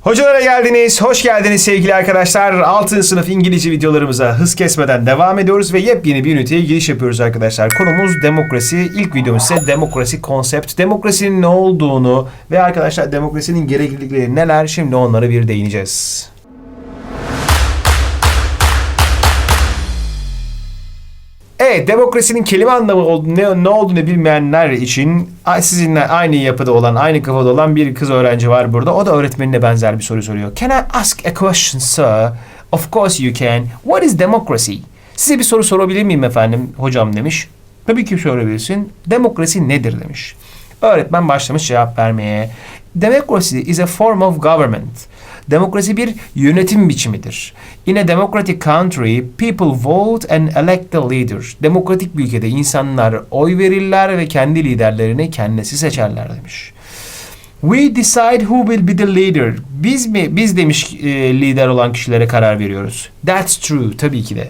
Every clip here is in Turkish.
Hocalara geldiniz, hoş geldiniz sevgili arkadaşlar. 6. sınıf İngilizce videolarımıza hız kesmeden devam ediyoruz ve yepyeni bir üniteye giriş yapıyoruz arkadaşlar. Konumuz demokrasi. İlk videomuz ise demokrasi konsept. Demokrasinin ne olduğunu ve arkadaşlar demokrasinin gereklilikleri neler şimdi onlara bir değineceğiz. Evet, demokrasinin kelime anlamı ne, ne olduğunu bilmeyenler için sizinle aynı yapıda olan, aynı kafada olan bir kız öğrenci var burada. O da öğretmenine benzer bir soru soruyor. Can I ask a question, sir? Of course you can. What is democracy? Size bir soru sorabilir miyim efendim, hocam demiş. Tabii ki sorabilirsin. Demokrasi nedir demiş. Öğretmen başlamış cevap vermeye. Democracy is a form of government. Demokrasi bir yönetim biçimidir. In a democratic country, people vote and elect the leader. Demokratik bir ülkede insanlar oy verirler ve kendi liderlerini kendisi seçerler demiş. We decide who will be the leader. Biz mi, biz demiş e, lider olan kişilere karar veriyoruz. That's true, tabii ki de.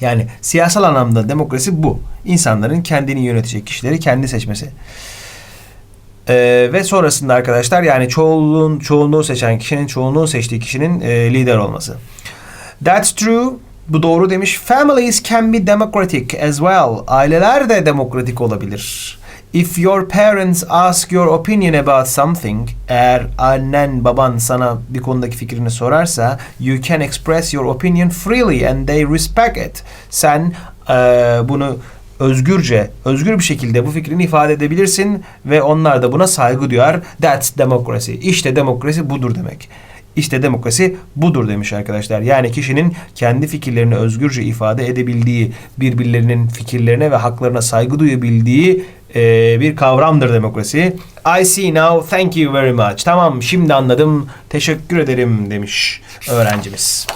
Yani siyasal anlamda demokrasi bu. İnsanların kendini yönetecek kişileri kendi seçmesi. Ee, ve sonrasında arkadaşlar yani çoğunluğun çoğunluğu seçen kişinin çoğunluğu seçtiği kişinin e, lider olması. That's true. Bu doğru demiş. Families can be democratic as well. Aileler de demokratik olabilir. If your parents ask your opinion about something, eğer annen baban sana bir konudaki fikrini sorarsa, you can express your opinion freely and they respect it. Sen eee, bunu özgürce, özgür bir şekilde bu fikrini ifade edebilirsin ve onlar da buna saygı duyar. That's democracy. İşte demokrasi budur demek. İşte demokrasi budur demiş arkadaşlar. Yani kişinin kendi fikirlerini özgürce ifade edebildiği, birbirlerinin fikirlerine ve haklarına saygı duyabildiği eee, bir kavramdır demokrasi. I see now, thank you very much. Tamam, şimdi anladım, teşekkür ederim demiş öğrencimiz.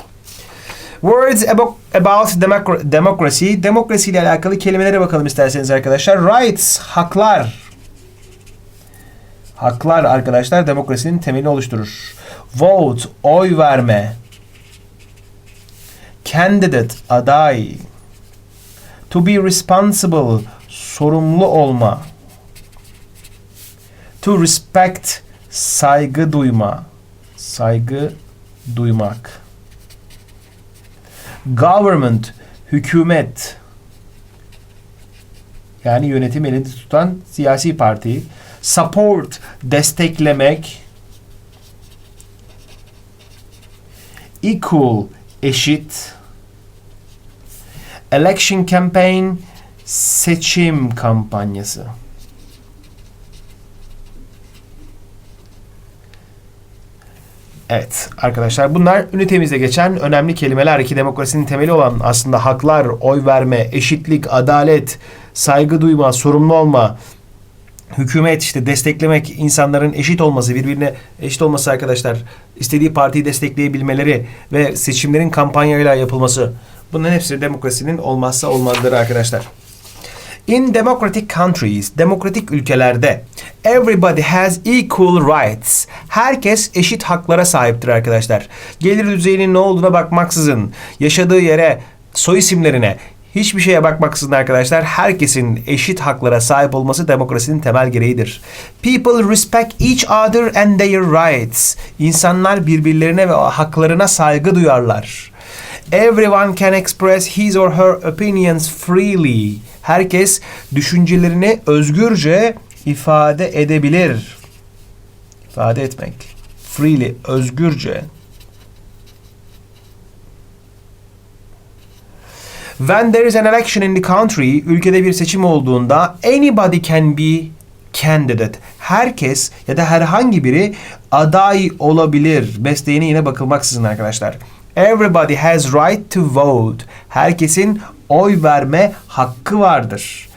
Words about, about democra- democracy. Demokrasi ile alakalı kelimelere bakalım isterseniz arkadaşlar. Rights, haklar. Haklar arkadaşlar demokrasinin temelini oluşturur. Vote, oy verme. Candidate, aday. To be responsible, sorumlu olma. To respect, saygı duyma. Saygı duymak. Government, hükümet. Yani yönetim elinde tutan siyasi parti. Support, desteklemek. Equal, eşit. Election campaign, seçim kampanyası. Evet arkadaşlar bunlar ünitemizde geçen önemli kelimeler ki demokrasinin temeli olan aslında haklar, oy verme, eşitlik, adalet, saygı duyma, sorumlu olma, hükümet işte desteklemek, insanların eşit olması, birbirine eşit olması arkadaşlar, istediği partiyi destekleyebilmeleri ve seçimlerin kampanyayla yapılması. Bunların hepsi demokrasinin olmazsa olmazları arkadaşlar. In democratic countries, demokratik ülkelerde everybody has equal rights. Herkes eşit haklara sahiptir arkadaşlar. Gelir düzeyinin ne olduğuna bakmaksızın, yaşadığı yere, soy isimlerine, hiçbir şeye bakmaksızın arkadaşlar herkesin eşit haklara sahip olması demokrasinin temel gereğidir. People respect each other and their rights. İnsanlar birbirlerine ve haklarına saygı duyarlar. Everyone can express his or her opinions freely. Herkes düşüncelerini özgürce ifade edebilir. İfade etmek. Freely, özgürce. When there is an election in the country, ülkede bir seçim olduğunda anybody can be candidate. Herkes ya da herhangi biri aday olabilir. Mesleğine yine bakılmaksızın arkadaşlar. Everybody has right to vote. Herkesin oy verme hakkı vardır.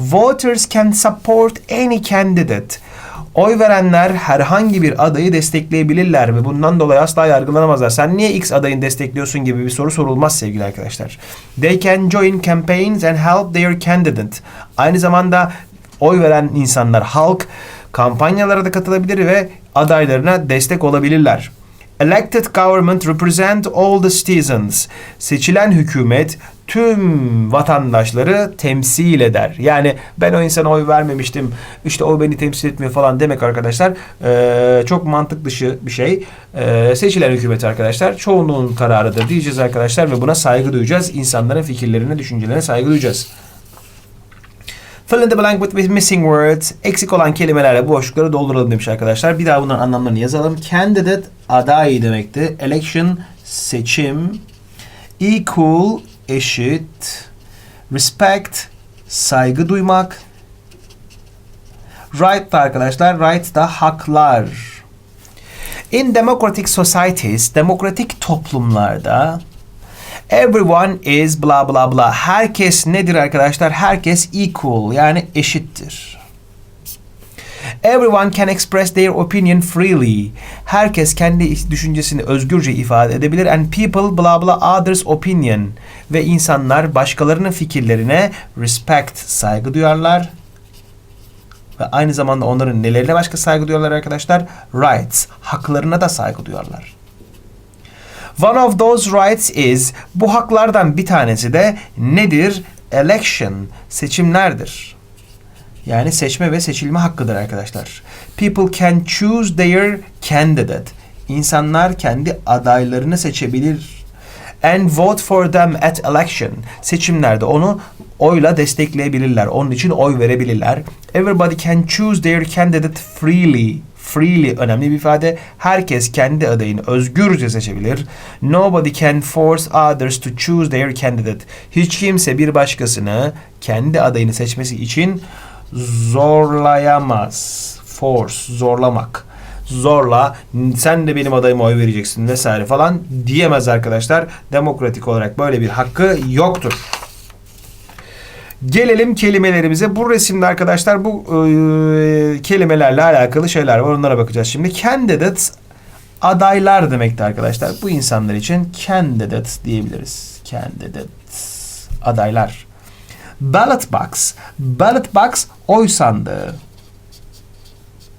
Voters can support any candidate. Oy verenler herhangi bir adayı destekleyebilirler ve bundan dolayı asla yargılanamazlar. Sen niye X adayını destekliyorsun gibi bir soru sorulmaz sevgili arkadaşlar. They can join campaigns and help their candidate. Aynı zamanda oy veren insanlar, halk kampanyalara da katılabilir ve adaylarına destek olabilirler. Elected government represent all the citizens. Seçilen hükümet tüm vatandaşları temsil eder. Yani ben o insana oy vermemiştim, işte o beni temsil etmiyor falan demek arkadaşlar e, çok mantık dışı bir şey. E, seçilen hükümet arkadaşlar çoğunluğun kararıdır diyeceğiz arkadaşlar ve buna saygı duyacağız. İnsanların fikirlerine, düşüncelerine saygı duyacağız. Fill in the blank with missing words. Eksik olan kelimelerle boşlukları dolduralım demiş arkadaşlar. Bir daha bunların anlamlarını yazalım. Candidate aday demekti. Election seçim. Equal eşit. Respect saygı duymak. Right da arkadaşlar. Right da haklar. In democratic societies, demokratik toplumlarda Everyone is bla bla bla. Herkes nedir arkadaşlar? Herkes equal yani eşittir. Everyone can express their opinion freely. Herkes kendi düşüncesini özgürce ifade edebilir. And people bla bla others opinion. Ve insanlar başkalarının fikirlerine respect saygı duyarlar. Ve aynı zamanda onların nelerine başka saygı duyarlar arkadaşlar? Rights, haklarına da saygı duyarlar. One of those rights is bu haklardan bir tanesi de nedir? Election, seçimlerdir. Yani seçme ve seçilme hakkıdır arkadaşlar. People can choose their candidate. İnsanlar kendi adaylarını seçebilir. And vote for them at election. Seçimlerde onu oyla destekleyebilirler. Onun için oy verebilirler. Everybody can choose their candidate freely freely önemli bir ifade. Herkes kendi adayını özgürce seçebilir. Nobody can force others to choose their candidate. Hiç kimse bir başkasını kendi adayını seçmesi için zorlayamaz. Force, zorlamak. Zorla sen de benim adayıma oy vereceksin vesaire falan diyemez arkadaşlar. Demokratik olarak böyle bir hakkı yoktur. Gelelim kelimelerimize. Bu resimde arkadaşlar bu e, kelimelerle alakalı şeyler var. Onlara bakacağız şimdi. Candidates adaylar demekti arkadaşlar. Bu insanlar için candidates diyebiliriz. Candidates adaylar. Ballot box. Ballot box oy sandığı.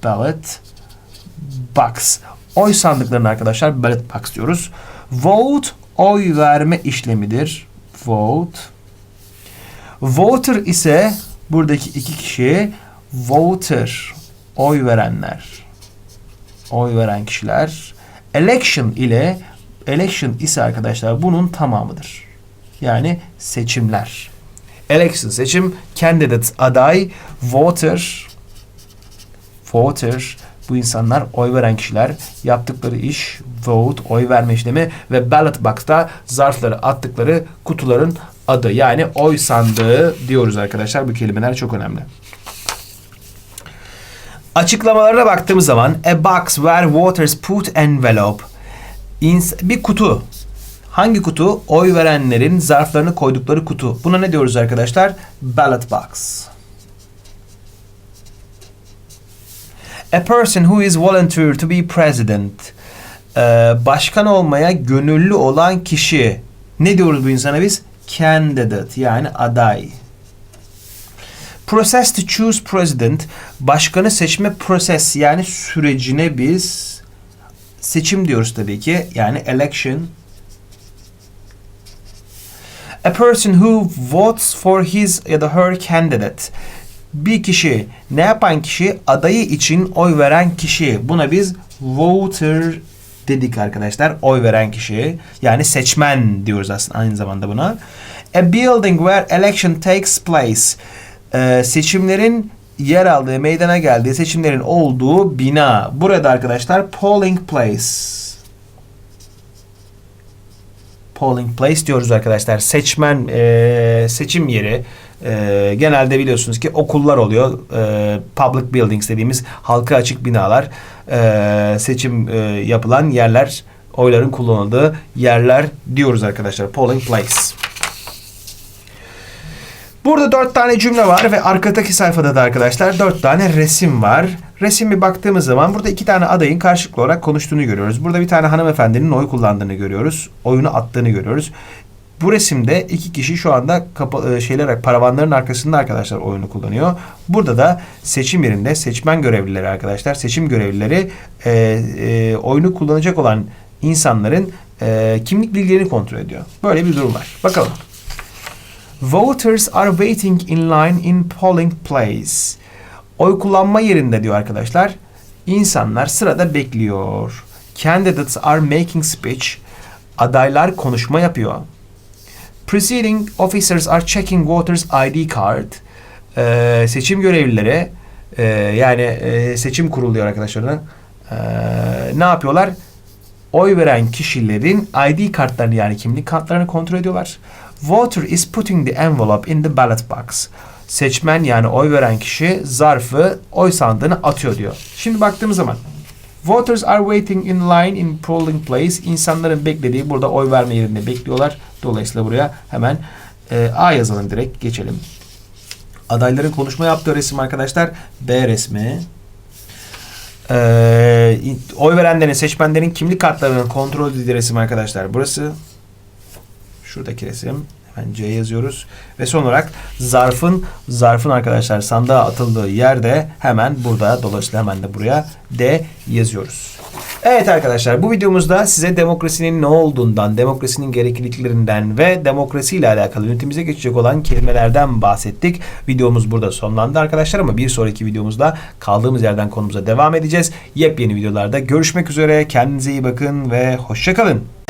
Ballot box. Oy sandıklarını arkadaşlar ballot box diyoruz. Vote oy verme işlemidir. Vote Voter ise buradaki iki kişi voter oy verenler. Oy veren kişiler. Election ile election ise arkadaşlar bunun tamamıdır. Yani seçimler. Election seçim, candidate aday, voter voter bu insanlar oy veren kişiler yaptıkları iş vote oy verme işlemi ve ballot box'ta zarfları attıkları kutuların adı yani oy sandığı diyoruz arkadaşlar. Bu kelimeler çok önemli. Açıklamalarına baktığımız zaman a box where voters put envelope bir kutu. Hangi kutu? Oy verenlerin zarflarını koydukları kutu. Buna ne diyoruz arkadaşlar? Ballot box. A person who is volunteer to be president. Ee, başkan olmaya gönüllü olan kişi. Ne diyoruz bu insana biz? Candidate yani aday. Process to choose president. Başkanı seçme proses yani sürecine biz seçim diyoruz tabii ki. Yani election. A person who votes for his ya da her candidate. Bir kişi ne yapan kişi? Adayı için oy veren kişi. Buna biz voter dedik arkadaşlar oy veren kişi. Yani seçmen diyoruz aslında aynı zamanda buna. A building where election takes place. Ee, seçimlerin yer aldığı meydana geldiği seçimlerin olduğu bina. Burada arkadaşlar polling place polling place diyoruz arkadaşlar seçmen e, seçim yeri e, genelde biliyorsunuz ki okullar oluyor. E, public buildings dediğimiz halka açık binalar. E, seçim e, yapılan yerler, oyların kullanıldığı yerler diyoruz arkadaşlar. Polling place. Burada dört tane cümle var ve arkadaki sayfada da arkadaşlar dört tane resim var. Resimi baktığımız zaman burada iki tane adayın karşılıklı olarak konuştuğunu görüyoruz. Burada bir tane hanımefendinin oy kullandığını görüyoruz. Oyunu attığını görüyoruz. Bu resimde iki kişi şu anda kapa- e, şeyler paravanların arkasında arkadaşlar oyunu kullanıyor. Burada da seçim yerinde seçmen görevlileri arkadaşlar seçim görevlileri e, e, oyunu kullanacak olan insanların e, kimlik bilgilerini kontrol ediyor. Böyle bir durum var. Bakalım. Voters are waiting in line in polling place. Oy kullanma yerinde diyor arkadaşlar. İnsanlar sırada bekliyor. Candidates are making speech. Adaylar konuşma yapıyor. Preceding officers are checking voters ID card. Ee, seçim görevlileri e, yani e, seçim kuruluyor arkadaşlar. Ee, ne yapıyorlar? Oy veren kişilerin ID kartlarını yani kimlik kartlarını kontrol ediyorlar. Voter is putting the envelope in the ballot box. Seçmen yani oy veren kişi zarfı oy sandığına atıyor diyor. Şimdi baktığımız zaman Voters are waiting in line in polling place. İnsanların beklediği burada oy verme yerinde bekliyorlar. Dolayısıyla buraya hemen e, A yazalım direkt geçelim. Adayların konuşma yaptığı resim arkadaşlar B resmi. Ee, oy verenlerin, seçmenlerin kimlik kartlarının kontrol edildiği resim arkadaşlar. Burası şuradaki resim. Hemen C yazıyoruz. Ve son olarak zarfın zarfın arkadaşlar sandığa atıldığı yerde hemen burada dolayısıyla hemen de buraya D yazıyoruz. Evet arkadaşlar bu videomuzda size demokrasinin ne olduğundan, demokrasinin gerekliliklerinden ve demokrasi ile alakalı ünitemize geçecek olan kelimelerden bahsettik. Videomuz burada sonlandı arkadaşlar ama bir sonraki videomuzda kaldığımız yerden konumuza devam edeceğiz. Yepyeni videolarda görüşmek üzere. Kendinize iyi bakın ve hoşçakalın.